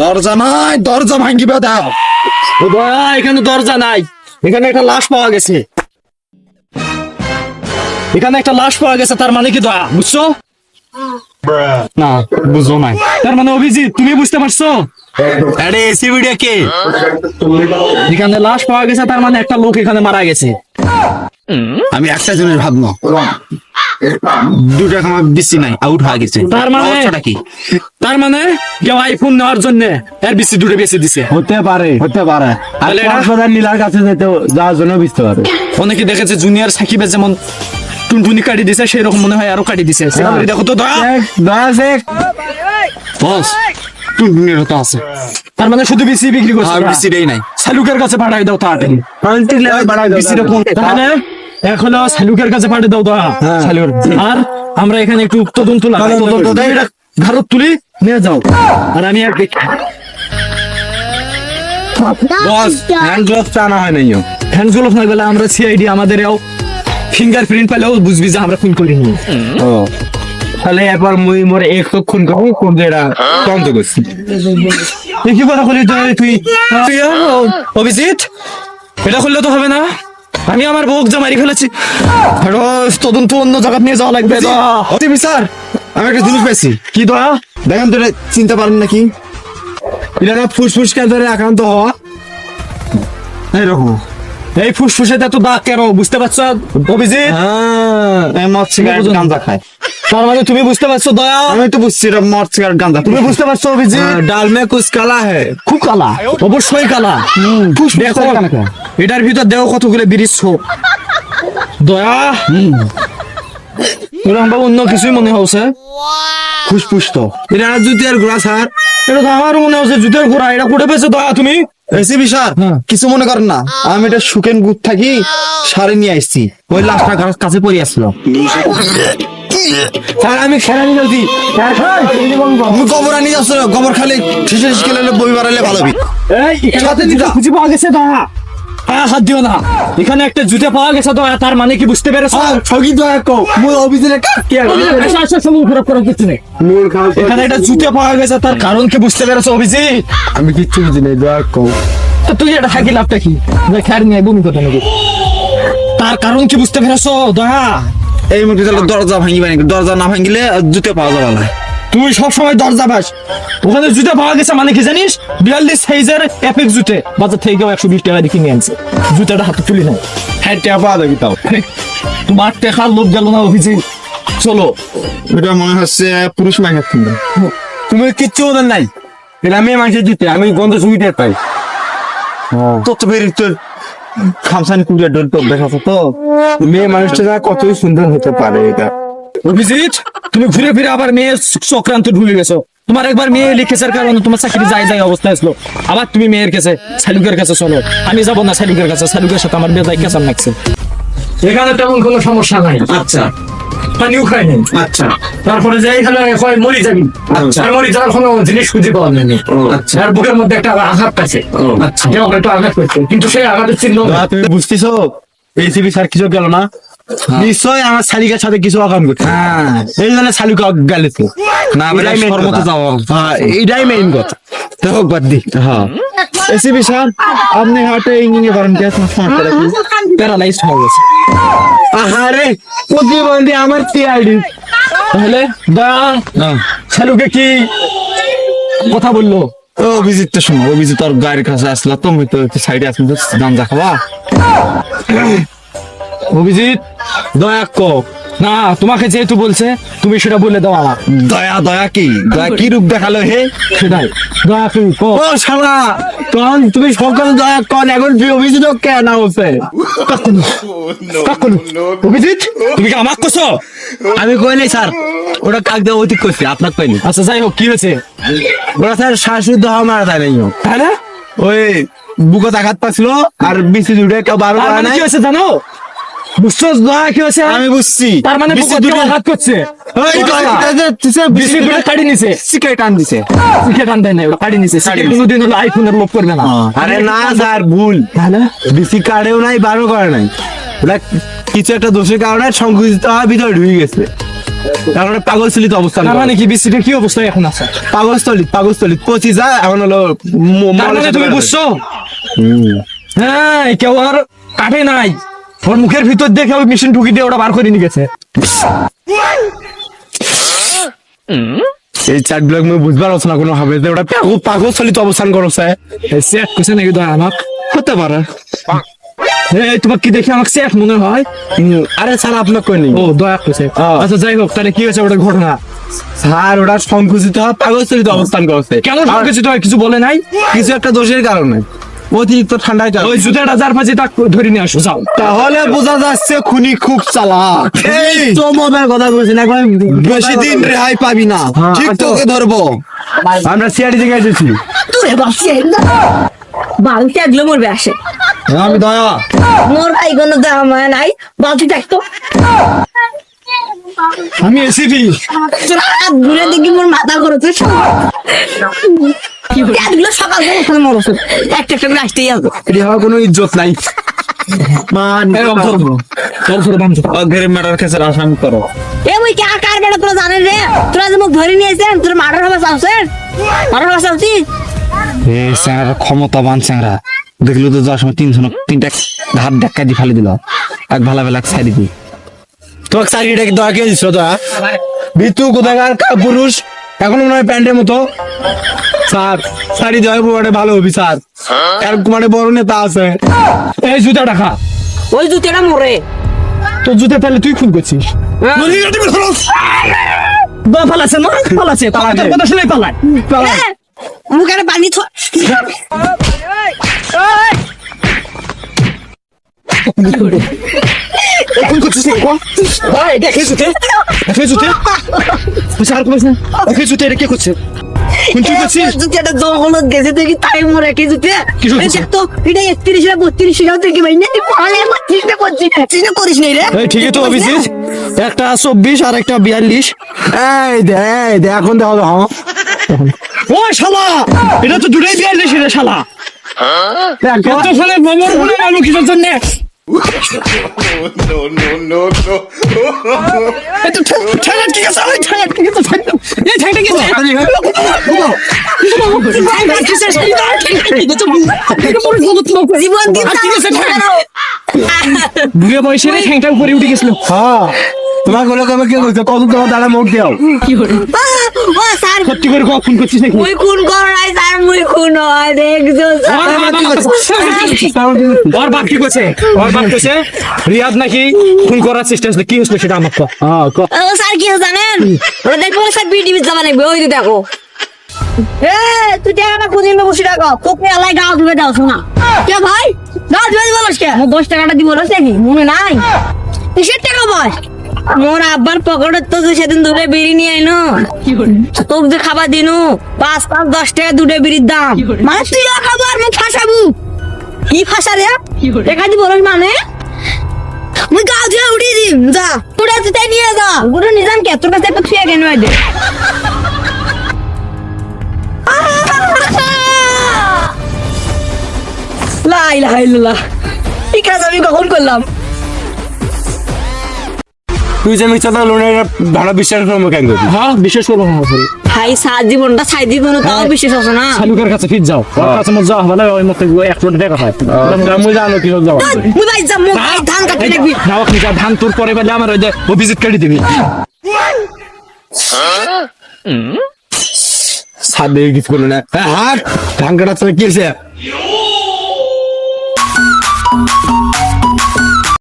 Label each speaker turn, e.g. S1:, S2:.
S1: দরজা নাই, দরজা ভাঙ্গিবে দাও।
S2: এখানে দরজা নাই। এখানে একটা লাশ পাওয়া গেছে। এখানে একটা লাশ পাওয়া গেছে, তার মানে কি দয়া? বুঝছ? না, বুঝো নাই। তার মানে অভিজিৎ, তুমি বুঝতে পারছ?
S1: আরে, এসি ভিডিও কে?
S2: এখানে লাশ পাওয়া গেছে, তার মানে একটা লোক এখানে মারা গেছে।
S1: আমি একটা জিনিস ভাবনো দুটো আমার বেশি নাই আউট হয়ে গেছে।
S2: তার মানে?
S1: কি?
S2: তার মানে কেউ আইফোন নেওয়ার জন্য এর বেশি দূরে বেশি দিছে।
S3: হতে পারে হতে পারে। আর কক্সবাজার নীলার কাছে যেতে যাওয়ার জন্য বুঝতে পারে
S2: অনেকে দেখেছে জুনিয়র সাকিবের যেমন টুনটুনি কাটি দিছে সেই রকম মনে হয় আরও কাটি দিছে। দেখো তো
S1: বস টুনটুনির তো আছে।
S2: তার মানে শুধু বেশি বিক্রি করছে
S1: আর বেশি দেই নাই।
S2: শালুকের কাছে পাঠাই দাও তাড়াতাড়ি।
S3: বাড়াই
S2: এখন শালুকের কাছে পাঠিয়ে দাও দয়া। শালুকের। আর আমরা এখানে একটু তদন্ত লাগাই। তদন্ত দেয় এটা ঘাড়ত তুলি নিয়ে যাও। আর আমি এক দেখি।
S3: বস হ্যান্ড গ্লোভস আনা হয় নাই
S2: হ্যান্ড গ্লোভ না গেলে আমরা সিআইডি আমাদের ফিঙ্গারপ্রিন্ট পেলেও বুঝবি যে আমরা খুন করিনি।
S3: তাহলে মুই মোর এক তো খুন করব কোন যেটা তন্ত করছি।
S2: কি কথা বলি তুই? তুই তুই, অভিজিৎ? এটা করলে তো হবে না। আমি আমার বউক যা মারি ফেলেছি। তদন্ত অন্য জায়গা নিয়ে যাওয়া লাগবে
S1: স্যার। আমি একটা জিনিস পেয়েছি।
S2: কি দয়া?
S1: দেখেন তো চিনতে পারেন নাকি?
S3: এটা ফুসফুস ক্যান্সারে আক্রান্ত হওয়া।
S1: এইরকম
S2: এই ফুসফুসে এত দাগ কেন? বুঝতে পারছ? অভিজিৎ?
S1: হ্যাঁ। মদ সিগারেট গাঁজা খায়।
S2: তার মানে তুমি বুঝতে পারছ দয়া?
S1: আমি তো বুঝছি এটা মদ সিগারেট গাঁজা।
S2: তুমি বুঝতে পারছ অভিজিৎ?
S3: ডাল মে কুছ কালা হ্যাঁ
S2: খুব কালা। অবশ্যই কালা। দেখো। এটার ভিতর দেহ কতগুলো বিরিশ ছোপ দয়া। অন্য কিছুই মনে হচ্ছে।
S1: ফুসফুস তো
S3: এটা জুতিয়ার ঘোড়া স্যার?
S2: এটা তো আমার মনে হচ্ছে জুতের ঘোড়া। এটা কোটে পেয়েছ দয়া তুমি?
S1: স্যার কিছু মনে করেন না। আমি এটা সুকেন থাকি সারে নিয়ে আসছি। ওই লাশটা কাছে পড়ে আসলো।
S3: স্যার আমি খেলা নিয়ে যাচ্ছি
S1: তুমি গোবর আনি যাচ্ছ গোবর খালি ঠিসে ঠিসে খেলে বই বাড়ালে ভালো হবে।
S2: এই খুঁজে পাওয়া গেছে দয়া। হ্যাঁ হাত দিও না। এখানে একটা জুতে পাওয়া গেছে দয়া তার মানে কি বুঝতে পেরেছ?
S1: ঠগি দয়া কো অভিযোগে কি
S2: আসো, আসো, সব উপরে করার কিছু নেই।
S3: মূল খাওয়া
S2: এখানে একটা জুতে পাওয়া গেছে তার কারণ কি বুঝতে পেরেছ অভিজিৎ?
S3: আমি কিচ্ছু বুঝি নাই দয়া কও
S2: তুই এটা থাকি লাভটা কি? খেয়ার নিয়ে বমি করতে নাকি তার কারণ কি বুঝতে পেরেছ দয়া?
S1: এই মুখে দরজা ভাঙিবে নাকি? দরজা না ভাঙিলে জুতে পাওয়া যাবে না।
S2: তুই সবসময় দরজা বাস। ওখানে জুতে পাওয়া গেছে মানে কি জানিস? বিয়াল্লিশ সাইজের এপিক জুতে। বাজার থেকে কেউ একশো বিশ টাকা দিয়ে কিনে আনছে। জুতাটা হাতে তুলি না
S3: হ্যাঁ টেপা পাওয়া যাবে তাও।
S2: তোমার টেকার লোভ গেল না অভিজিৎ। চলো।
S1: এটা মনে হচ্ছে পুরুষ কিনবে।
S3: তুমি কিচ্ছু ওদের নাই। এটা মেয়ে মানুষের দিতে আমি গন্ধ সুবিধে পাই।
S1: তো তো বেরি তোর খামসানি কুড়িয়ে ডোল তো দেখাচ্ছ তো।
S3: মেয়ে মানুষটা কতই সুন্দর হতে পারে এটা।
S2: অভিজিৎ তুমি ঘুরে ফিরে আবার মেয়ের চক্রান্ত ঢুকে গেছো। তোমার একবার মেয়ে লিখেছে কারণে তোমার চাকরি যায় যায় অবস্থা আসলো। আবার তুমি মেয়ের কাছে শালুকের কাছে চলো। আমি যাব না শালুকের কাছে শালুকের সাথে আমার বেজায় কেসার লাগছে। এখানে তেমন কোনো সমস্যা নাই।
S1: আচ্ছা।
S2: পানিও খাই নাই।
S1: আচ্ছা।
S2: তারপরে যে এখানে কয় মরি যাবি।
S1: আচ্ছা।
S2: মরি যাওয়ার কোনো জিনিস খুঁজে পাওয়া যায়নি
S1: আচ্ছা।
S2: আর বুকের মধ্যে একটা আঘাত আছে।
S1: আচ্ছা।
S2: হয়তো আঘাত করছে। কিন্তু সেই আঘাতের চিহ্ন
S3: তুমি বুঝতেছো? এসিবি স্যার কিছু গেল না? নিশ্চয় আমার শালিকার সাথে কিছু অকাম করছে
S1: হ্যাঁ।
S3: এই জন্য শালুকা গেলে তো
S1: না
S3: এটাই হ্যাঁ মেইন কথা।
S1: তো হোক বাদ দি।
S3: হ্যাঁ।
S1: এসিবি স্যার আপনি হাটে ইঞ্জিনিয়ার করেন কে তোমার সমস্যা কি
S2: প্যারালাইজড হয়ে গেছে।
S3: আরে প্রতিবন্ধী আমার সিআইডি
S2: তাহলে? দয়া শালুকে কি কথা বলল?
S1: ও অভিজিৎ তো শোনো অভিজিৎ তোর গাড়ির কাছে আসলা তুমি তো সাইডে আসলে গাঞ্জা খাওয়া
S2: অভিজিৎ দয়া কো না তোমাকে যেহেতু বলছে তুমি সেটা বলে দাও আমার
S1: দয়া দয়া কি? দয়া কি রূপ দেখাল হে?
S2: সেটাই। দয়া কি কো
S3: ও শালা তখন তুমি সকালে দয়া কর এখন তুই অভিযোগ কেন হচ্ছে?
S2: কাকুন অভিজিৎ তুমি কি আমার কোসো
S3: আমি কইনি স্যার। ওটা কাক দিয়ে অধিক করছি আপনার কইনি।
S2: আচ্ছা যাই হোক কি হয়েছে?
S3: ওরা স্যার শ্বাসরুদ্ধ হওয়া মারা যায় নাই।
S2: তাহলে
S3: ওই বুকত আঘাত পাচ্ছিল আর বিসি জুড়ে কেউ বারো
S2: মানে
S3: নাই।
S2: কি হয়েছে জানো? বুঝছ দয়া কি হয়েছে?
S1: আমি বুঝছি।
S2: তার মানে
S1: বিসি দুটো-
S2: করছে।
S1: ওই
S2: বিসি দুটো কাটি নিছে।
S1: টান দিছে।
S2: সিকে টান দেয় না ওটা কাটি নিছে। সিকে কোনোদিন হলো আইফোনের লোভ করবে না।
S3: আরে না স্যার ভুল।
S2: তাহলে?
S3: বিসি নাই বারো করে নাই। ওটা কিছু একটা দোষের কারণে সংকুচিত হওয়ার ভিতরে ঢুকে গেছে। এখন পাগলস্থলিত অবস্থান
S2: মানে কি বৃষ্টিটা কি অবস্থায় এখন আছে?
S3: পাগলস্থলিত পাগলস্থলিত। পচি যায় এখন হলো
S2: মানে তুমি। বুঝছ? হ্যাঁ কেউ আর কাটে নাই। ওর মুখের ভিতর দেখে ওই মেশিন ঢুকি দিয়ে ওটা বার করে নিয়ে গেছে।
S3: এই চার্ট ব্লক মুই বুঝবার হচ্ছে কোনো ভাবে যে ওটা পাগল পাগলস্থলিত অবস্থান করছে।
S2: সেট করছে নাকি দয়া আমাক?
S3: হতে পারে।
S2: এই তোমার কি দেখে আমাকে সেট মনে হয়?
S3: আরে স্যার আপনার কই নেই
S2: ও দয়া
S3: হ্যাঁ।
S2: আচ্ছা যাই হোক তাহলে কি হয়েছে ওটা ঘটনা?
S3: স্যার ওটা সংকুচিত হয় পাগলস্থলিত অবস্থান করছে।
S2: কেন
S3: আর
S2: কিছু তো কিছু বলে নাই?
S3: কিছু একটা দোষের কারণে। অতিরিক্ত ঠান্ডায় যাবে
S2: ওই জুতাটা যার পাশে তাক ধরে নিয়ে আসো যাও।
S1: তাহলে বোঝা যাচ্ছে খুনি খুব চালাক। এই,
S3: তো মজার কথা বলছি না এখন
S1: বেশি দিন রেহাই পাবি না।
S3: হ্যাঁ,
S1: ঠিক
S3: আচ্ছা।
S1: তোকে ধরবো।
S3: আমরা সিআরডি থেকে এসেছি।
S4: তোরে বাসি বালতি আগলে মরবে আসে।
S1: আমি দয়া।
S4: মোর ভাই কোনো দাম নাই। বালতি থাকতো
S2: আমি এসিপি।
S4: তোরা হাত দেখি মোর মাথা করেছে এতগুলো সকাল থেকে ওখানে একটা একটা করে আসতেই আসবে
S3: এটি কোনো ইজ্জত নাই। করো।
S4: এ ওই কার কার বেটা তোরা জানেন রে? তোরা যে মুখ ধরে নিয়েছেন তোরা মার্ডার হবে চাওছেন মার্ডার হবে চাওছি
S1: এই স্যাংরা ক্ষমতাবান স্যাংরা দেখল তো যাওয়ার সময় তিনশো তিনটা ঘাট ধাক্কা দিয়ে ফেলে দিল। এক ভালো বেলা সাইড দিয়ে।
S3: তোমাকে চারিটাকে দয়া কে দিচ্ছ দয়া ভিতু কোথাকার কা- পুরুষ এখন মনে হয় প্যান্টের মতো। স্যার শাড়ি দেওয়া মানে ভালো স্যার। আর মানে বড় নেতা আছে।
S2: এই জুতা রাখা
S4: ওই জুতেটা মরে।
S2: তোর জুতা তাহলে তুই খুন করছিস? বা পালাছে না পালাছে পালাতে কথা শুনে পালায়।
S4: মুখে পানি থ
S2: করছিস না ভাই দেখে জুতে। দেখে জুতে। বুঝে আর দেখে জুতে এটা করছে? করছিস?
S4: জুতেটা গেছে তাই মরে জুতে? তো এটা একত্রিশ না বত্রিশ না তুই ভাই না তুই বত্রিশ না করছিস না তুই করিস নাই রে
S2: ঠিকই তো অভিজিৎ। একটা চব্বিশ আর একটা বিয়াল্লিশ।
S3: এই দে এই দে এখন দেখো হ্যাঁ
S2: ও শালা! এটা তো দুটাই বিয়াল্লিশ রে শালা। কত সালে মোমরগুলো আলু কিসের জন্য?
S5: No, no, no, no.
S2: ঠেলা ঠিক আছে ওই ঠেলা ঠিক আছে এই ঠেলা ঠিক আছে। বুড়ে বয়সে ঠ্যাংটা উপরে উঠে গেছিল
S3: হ্যাঁ তোমার কোনো কামে কে করছে কত তোমার দাঁড়া মোট দাও
S4: ও স্যার
S2: সত্যি করে কখন খুন করছিস নাকি?
S4: মুই খুন কর নাই স্যার মুই খুন হয় দেখছ?
S2: ওর বাপ কি করছে? ওর বাপ করছে রিয়াদ নাকি খুন করার চেষ্টা হচ্ছে কি হচ্ছে সেটা আমার তো
S3: হ্যাঁ
S4: ও স্যার কি জানেন? ওরা দেখব স্যার বিডিবি যাবা নাকবে ওই দেখো। এ তুই টাকা না খুঁজে নেব বসে রাখো। তোকে আলাই গাও ধুবে দাও শোনা। কে ভাই? গাও ধুবে দিব কে? দশ টাকাটা দিব বলছে কি মনে নাই? কিসের টাকা ভাই মোর আব্বার পকেটে তো সেদিন দুটো বিড়ি নিয়ে আইনো তোকে যে খাবার দিনু, পাঁচ পাঁচ, দশ টাকা দুটো বিড়ির দাম। মানে তুই খাব আর মুখ ফাঁসাবু। কি ফাঁসা রে? টাকা দিব মানে? মুই গাও ধুয়ে উড়িয়ে দিম, যা। তোরা তুই নিয়ে যা। গুরু নিজাম কে, তোর কাছে একটা ছুঁয়ে কেন দে লাই লাই লা ঠিক আছে আমি কখন করলাম?
S3: তুই যে মিথ্যা লোনের ভালো বিশ্বাস করব কেন করবি?
S2: হ্যাঁ বিশেষ করব না করে
S4: ভাই সাত জীবনটা ছাই দিব না তাও বিশেষ আছে না।
S2: শালুকের কাছে ফিট যাও। ওর কাছে মত যাওয়া হলে ওই মত এক কোটি টাকা পায়
S3: আমি জানো কি
S4: মুই ভাই। যা মুই ভাই ধান কাটি রাখবি
S2: যাও আপনি যা ধান তোর পরে পেলে আমার ওই যে অভিজিৎ কেটে দিবি।
S3: সাত দিয়ে কিছু করল না। হ্যাঁ হাট। ধান কাটার সময় কি